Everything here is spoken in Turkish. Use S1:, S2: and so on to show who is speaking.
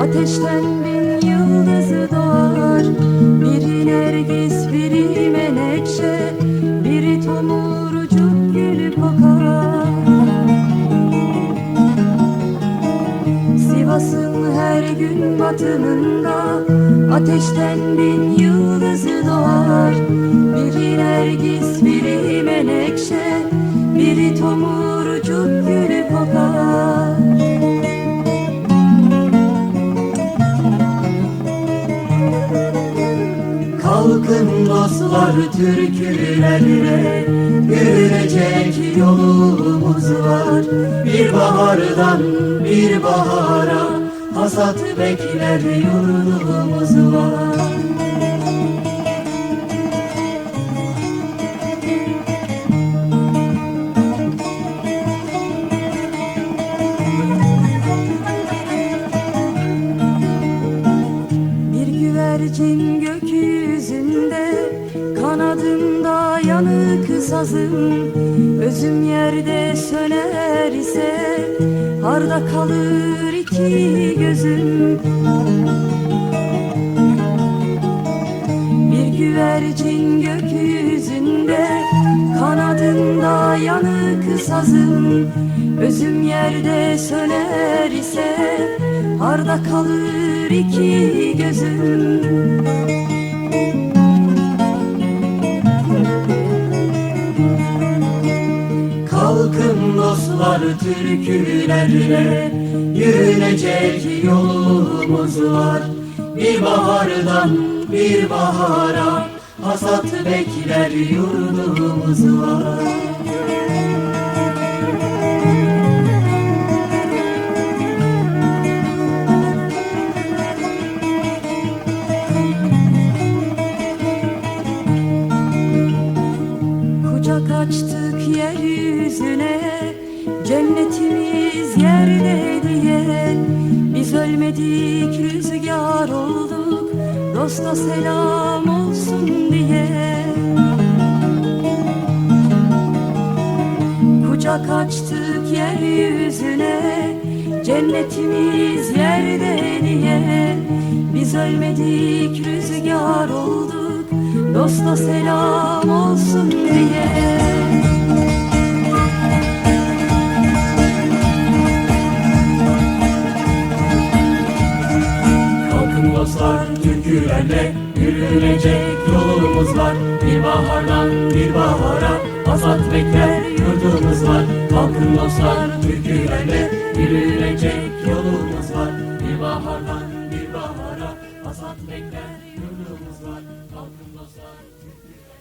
S1: Ateşten bin yıldızı doğar. Biri nergis, biri menekşe. Biri tomurcuk gülü kokar. Sivas'ın her gün batımında Ateşten bin yıldızı doğar. Biri nergis, biri menekşe. Biri tomurcuk Kalkın dostlar türkülerle Yürüyecek yolumuz var. Bir bahardan bir bahara Hasat bekler yurdumuz var Kanadında yanık sazım Özüm yerde söner ise Harda kalır iki gözüm. Bir güvercin gökyüzünde Kanadında yanık sazım Özüm yerde söner ise Harda kalır iki gözüm Kalkın dostlar türkülerle Yürünecek yolumuz var. Bir bahardan bir bahara Hasat bekler yurdumuz var. Kucak açtık yeryüzüne Cennetimiz yerde diye. Biz ölmedik rüzgar olduk Dosta selam olsun diye. Kucak açtık yeryüzüne Cennetimiz yerde diye. Biz ölmedik rüzgar olduk Dosta selam olsun diye dostlar Türkülerle yürülecek yolumuz var. Bir bahardan bir bahara Azat bekler yurdumuz var. Halkın dostlar türkülerle yürülecek yolumuz var. Bir bahardan bir bahara Azat bekler yurdumuz var. Halkın dostlar türkülerle